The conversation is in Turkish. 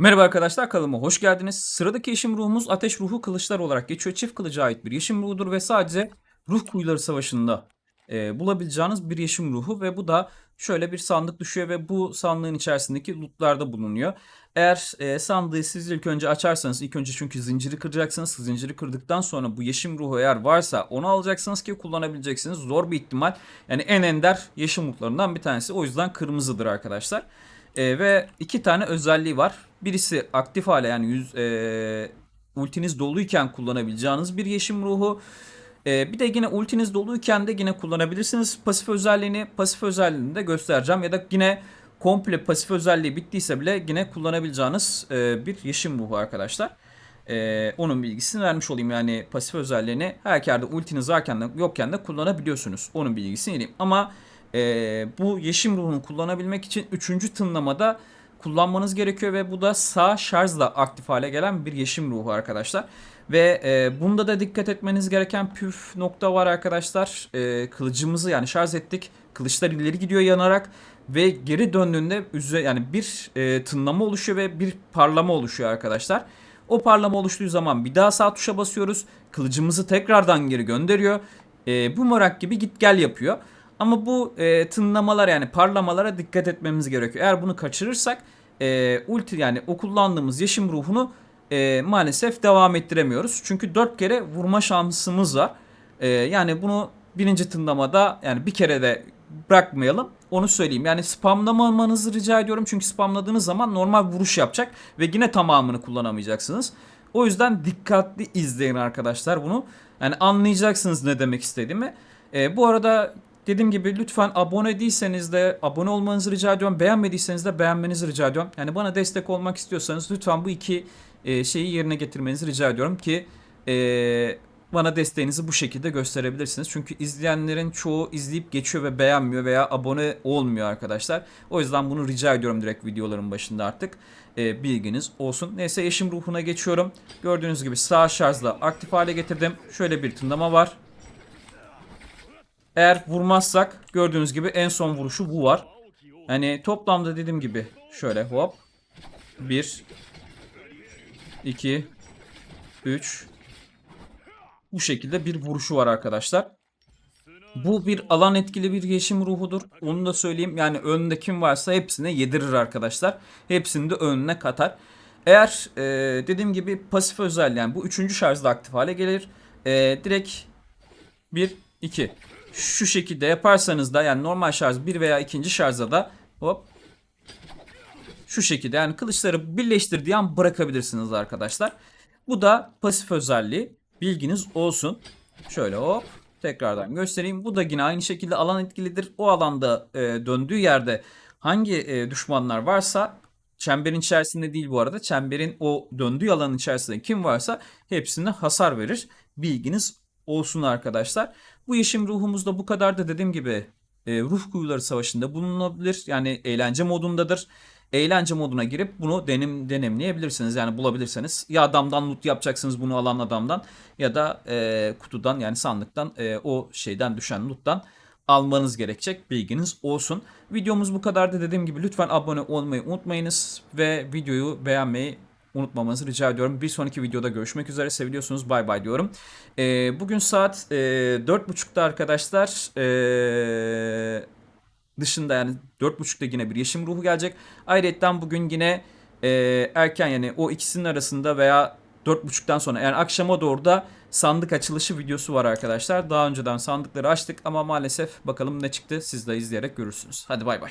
Merhaba arkadaşlar kanalıma hoş geldiniz. Sıradaki yeşim ruhumuz ateş ruhu kılıçlar olarak geçiyor. Çift kılıca ait bir yeşim ruhudur ve sadece ruh kuyuları savaşında e, bulabileceğiniz bir yeşim ruhu ve bu da şöyle bir sandık düşüyor ve bu sandığın içerisindeki lootlarda bulunuyor. Eğer e, sandığı siz ilk önce açarsanız ilk önce çünkü zinciri kıracaksınız. Zinciri kırdıktan sonra bu yeşim ruhu eğer varsa onu alacaksınız ki kullanabileceksiniz. Zor bir ihtimal. Yani en ender yeşim ruhlarından bir tanesi. O yüzden kırmızıdır arkadaşlar. E, ve iki tane özelliği var. Birisi aktif hale yani yüz, e, ultiniz doluyken kullanabileceğiniz bir yeşim ruhu. E, bir de yine ultiniz doluyken de yine kullanabilirsiniz. Pasif özelliğini pasif özelliğini de göstereceğim. Ya da yine komple pasif özelliği bittiyse bile yine kullanabileceğiniz e, bir yeşim ruhu arkadaşlar. E, onun bilgisini vermiş olayım. Yani pasif özelliğini her yerde ultiniz varken de yokken de kullanabiliyorsunuz. Onun bilgisini vereyim. Ama e, bu yeşim ruhunu kullanabilmek için 3. tınlamada kullanmanız gerekiyor ve bu da sağ şarjla aktif hale gelen bir yeşim ruhu arkadaşlar. Ve e, bunda da dikkat etmeniz gereken püf nokta var arkadaşlar. E, kılıcımızı yani şarj ettik. Kılıçlar ileri gidiyor yanarak ve geri döndüğünde üzeri yani bir e, tınlama oluşuyor ve bir parlama oluşuyor arkadaşlar. O parlama oluştuğu zaman bir daha sağ tuşa basıyoruz. Kılıcımızı tekrardan geri gönderiyor. E, bumerang gibi git gel yapıyor. Ama bu e, tınlamalar yani parlamalara dikkat etmemiz gerekiyor. Eğer bunu kaçırırsak e, ulti yani o kullandığımız yeşim ruhunu e, maalesef devam ettiremiyoruz. Çünkü 4 kere vurma şansımız var. E, yani bunu birinci tınlamada yani bir kere de bırakmayalım. Onu söyleyeyim. Yani spamlamamanızı rica ediyorum. Çünkü spamladığınız zaman normal vuruş yapacak ve yine tamamını kullanamayacaksınız. O yüzden dikkatli izleyin arkadaşlar bunu. Yani anlayacaksınız ne demek istediğimi. E, bu arada dediğim gibi lütfen abone değilseniz de abone olmanızı rica ediyorum. Beğenmediyseniz de beğenmenizi rica ediyorum. Yani bana destek olmak istiyorsanız lütfen bu iki e, şeyi yerine getirmenizi rica ediyorum ki e, bana desteğinizi bu şekilde gösterebilirsiniz. Çünkü izleyenlerin çoğu izleyip geçiyor ve beğenmiyor veya abone olmuyor arkadaşlar. O yüzden bunu rica ediyorum direkt videoların başında artık. E, bilginiz olsun. Neyse eşim ruhuna geçiyorum. Gördüğünüz gibi sağ şarjla aktif hale getirdim. Şöyle bir tınlama var. Eğer vurmazsak gördüğünüz gibi en son vuruşu bu var. Hani toplamda dediğim gibi şöyle hop. 1 2 3 Bu şekilde bir vuruşu var arkadaşlar. Bu bir alan etkili bir yeşim ruhudur. Onu da söyleyeyim. Yani önünde kim varsa hepsine yedirir arkadaşlar. Hepsini de önüne katar. Eğer e, dediğim gibi pasif özelliği yani bu üçüncü şarjda aktif hale gelir. E, direkt 1 2 şu şekilde yaparsanız da yani normal şarj bir veya ikinci şarjda da hop şu şekilde yani kılıçları birleştirdiği an bırakabilirsiniz arkadaşlar. Bu da pasif özelliği. Bilginiz olsun. Şöyle hop tekrardan göstereyim. Bu da yine aynı şekilde alan etkilidir. O alanda e, döndüğü yerde hangi e, düşmanlar varsa çemberin içerisinde değil bu arada. Çemberin o döndüğü alanın içerisinde kim varsa hepsine hasar verir. Bilginiz olsun arkadaşlar. Bu yeşim ruhumuz da bu kadar da dediğim gibi e, ruh kuyuları savaşında bulunabilir. Yani eğlence modundadır. Eğlence moduna girip bunu denim denemleyebilirsiniz. Yani bulabilirseniz ya adamdan loot yapacaksınız bunu alan adamdan ya da e, kutudan yani sandıktan e, o şeyden düşen loot'tan almanız gerekecek bilginiz olsun. Videomuz bu kadardı dediğim gibi lütfen abone olmayı unutmayınız ve videoyu beğenmeyi unutmamanızı rica ediyorum. Bir sonraki videoda görüşmek üzere. Seviliyorsunuz. Bay bay diyorum. Ee, bugün saat e, 4.30'da arkadaşlar e, dışında yani 4.30'da yine bir yeşim ruhu gelecek. Ayrıca bugün yine e, erken yani o ikisinin arasında veya 4.30'dan sonra yani akşama doğru da sandık açılışı videosu var arkadaşlar. Daha önceden sandıkları açtık ama maalesef bakalım ne çıktı siz de izleyerek görürsünüz. Hadi bay bay.